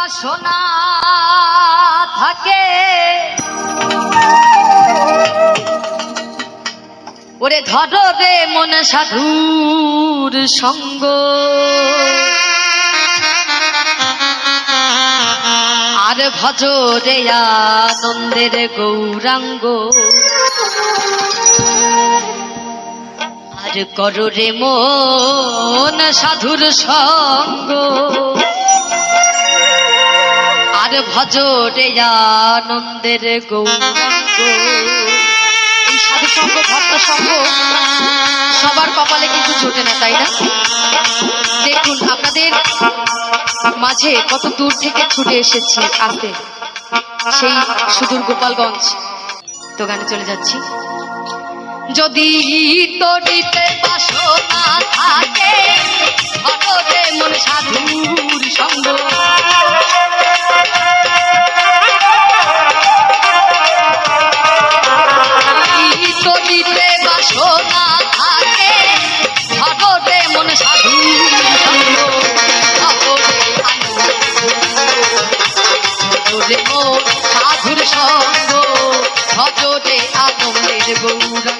বাসনা থাকে। ওরে ধর রে মন সাধুর সঙ্গ। আর ভজ রে আনন্দের গৌরাঙ্গ। আর করো রে মন সাধুর সঙ্গ। আর ভজ রে আনন্দের গৌরাঙ্গ। ভক্ত সঙ্গ, সবার কপালে কিন্তু জোটে না, তাই না? দেখুন, আপনাদের মাঝে কত দূর থেকে ছুটে এসেছি আসতে। সেই সুদূর গোপালগঞ্জ। তো গানে চলে যাচ্ছি। যদি তরিতে বাসনা থাকে অটরে মন সাধুর সঙ্গ। তরিতে বাসনা থাকে সাধুর সঙ্গ। সাধুর সঙ্গ গৌরাঙ্গ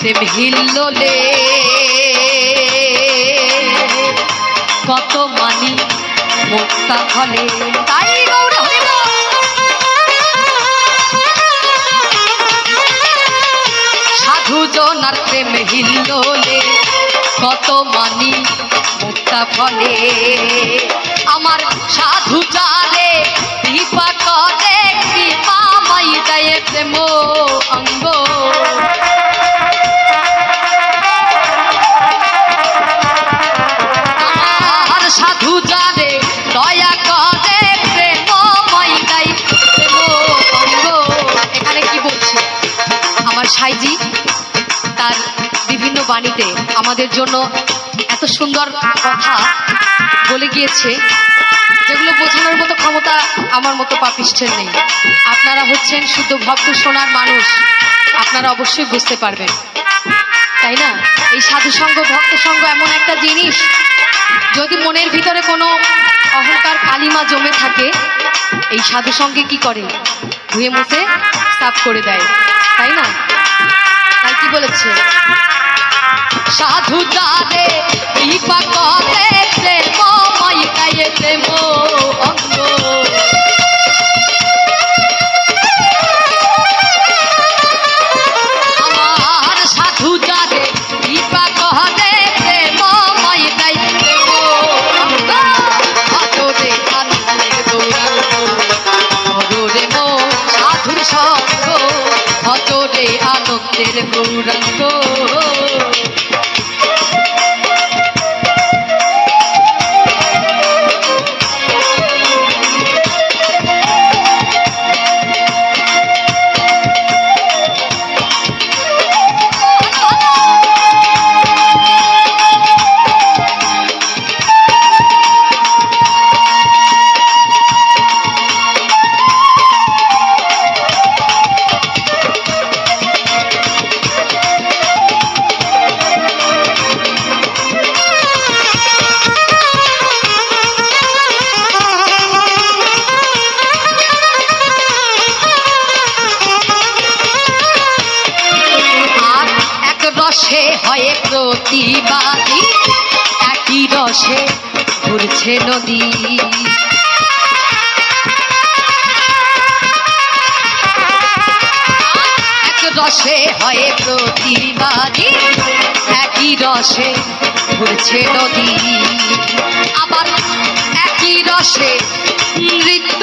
প্রেম হিল্লোলে কত মানি মুক্তা ফলে। তাই। সাধু জনার প্রেম হিল্লোলে কত মানি মুক্তা ফলে। আমার সাধু চারে কৃপা করে, কৃপা মাই দেয় প্রেম ছাইজি তার বিভিন্ন বাণীতে আমাদের জন্য এত সুন্দর কথা বলে গিয়েছে, যেগুলো বোঝানোর মতো ক্ষমতা আমার মতো পাপিষ্ঠের নেই। আপনারা হচ্ছেন শুদ্ধ ভক্ত শোনার মানুষ, আপনারা অবশ্যই বুঝতে পারবেন। তাই না? এই সাধুসঙ্গ ভক্ত সঙ্গ এমন একটা জিনিস, যদি মনের ভিতরে কোনো অহংকার কালিমা জমে থাকে, এই সাধুসঙ্গে কি করে? ধুয়ে মুছে সাফ করে দেয়। তাই না? কি বলেছে? সাধু তারে কৃপা করে প্রেম ময় গায়ে প্রেম অঙ্গ। ছেলে বউরা তো রসে হয় প্রতিবাদী। একই রসে ঘুরছে নদী। আবার একই রসে নৃত্য।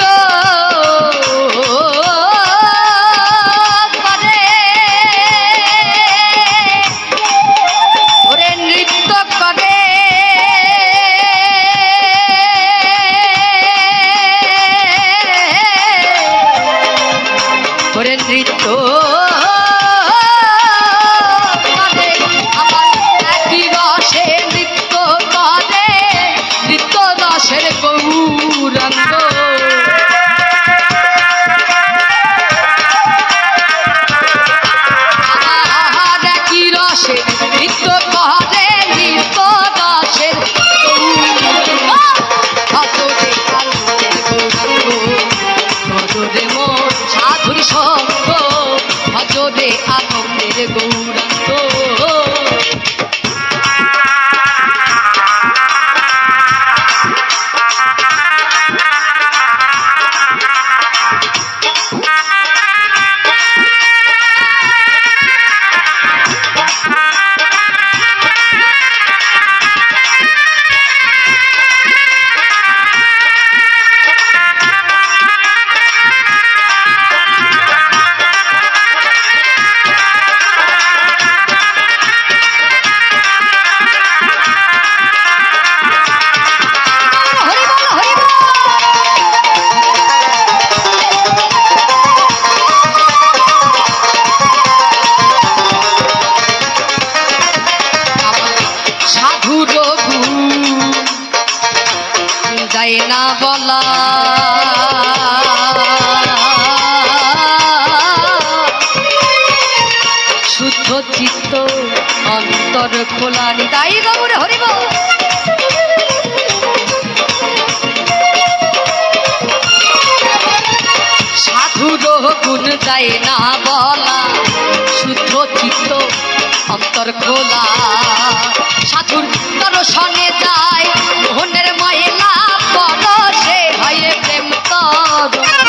অন্তর খোলা নিতাই গৌর হরিব। দোহ গুণ যায় না বলা, শুদ্ধ চিত্ত অন্তর খোলা। সাধুর দর্শনে যায়, মোহনের মহিলা সে ভয়ে প্রেম তর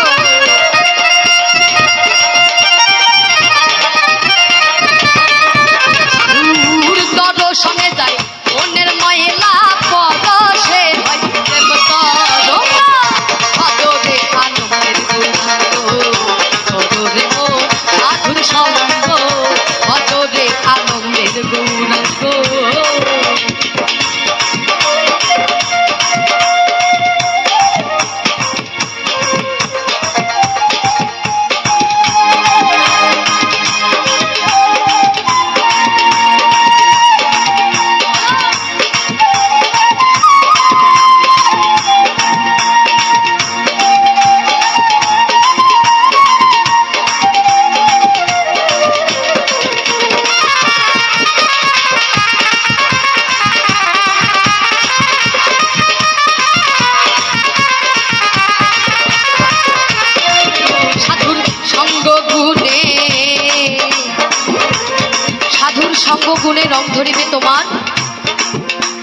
গুণে রং ধরিবে তোমার।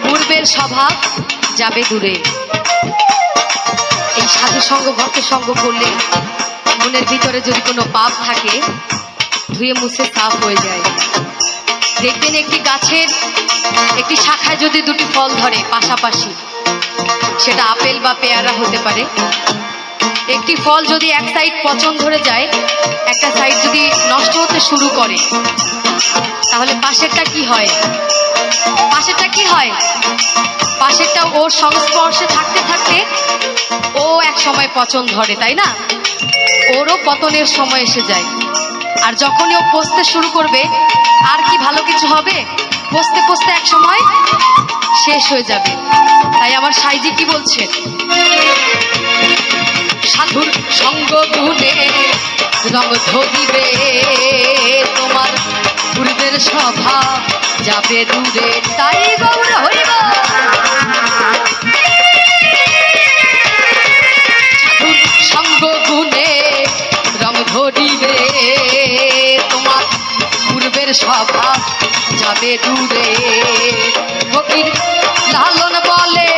পূর্বের স্বভাব যাবে দূরে। এই সাধু সঙ্গ, ভক্ত সঙ্গ করলে মনের ভিতরে যদি কোনো পাপ থাকে, ধুয়ে মুছে সাফ হয়ে যায়। দেখবেন একটি গাছের একটি শাখায় যদি দুটি ফল ধরে পাশাপাশি, সেটা আপেল বা পেয়ারা হতে পারে। একটি ফল যদি এক সাইড পচন ধরে যায়, একটা সাইড যদি নষ্ট হতে শুরু করে তাহলে পাশেরটা কি হয়? পাশেরটা কি হয়? পাশেরটা ওর সংস্পর্শে থাকতে থাকতে ও এক সময় পচন ধরে, তাই না? ওরও পতনের সময় এসে যায়। আর যখনই ও পচতে শুরু করবে, আর কি ভালো কিছু হবে? পচতে পচতে এক সময় শেষ হয়ে যাবে। তাই আমার সাইজি কি বলছেন সাধুর সঙ্গ গুণে রঙ ধরিবে তোমার পূর্বের সভা যাবে দূরে। তাই গৌর হইব। সঙ্গ গুণে রঙ ধরিবে। তোমার পূর্বের সভা যাবে দূরে। ফকির লালন বলে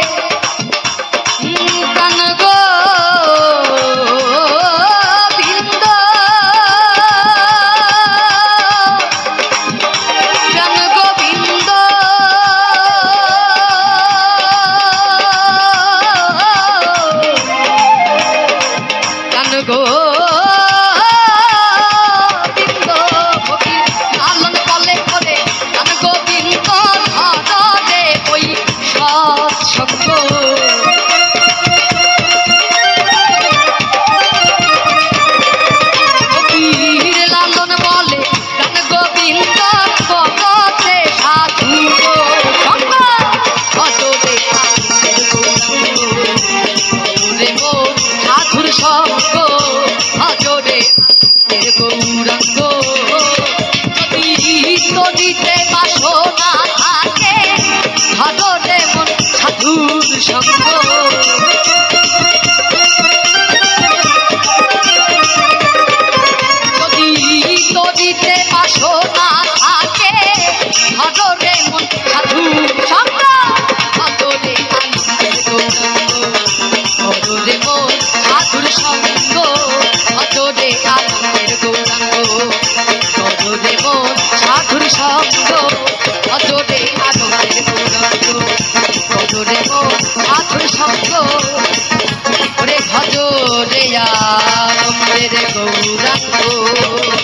সঙ্গ ভজরে আনন্দের গৌরাঙ্গ। ভজরে মন সাধুর সঙ্গ ভজরে আনন্দের গৌরাঙ্গ। ভজরে মন সাধুর সঙ্গ, ওরে ভজরে আনন্দের গৌরাঙ্গ।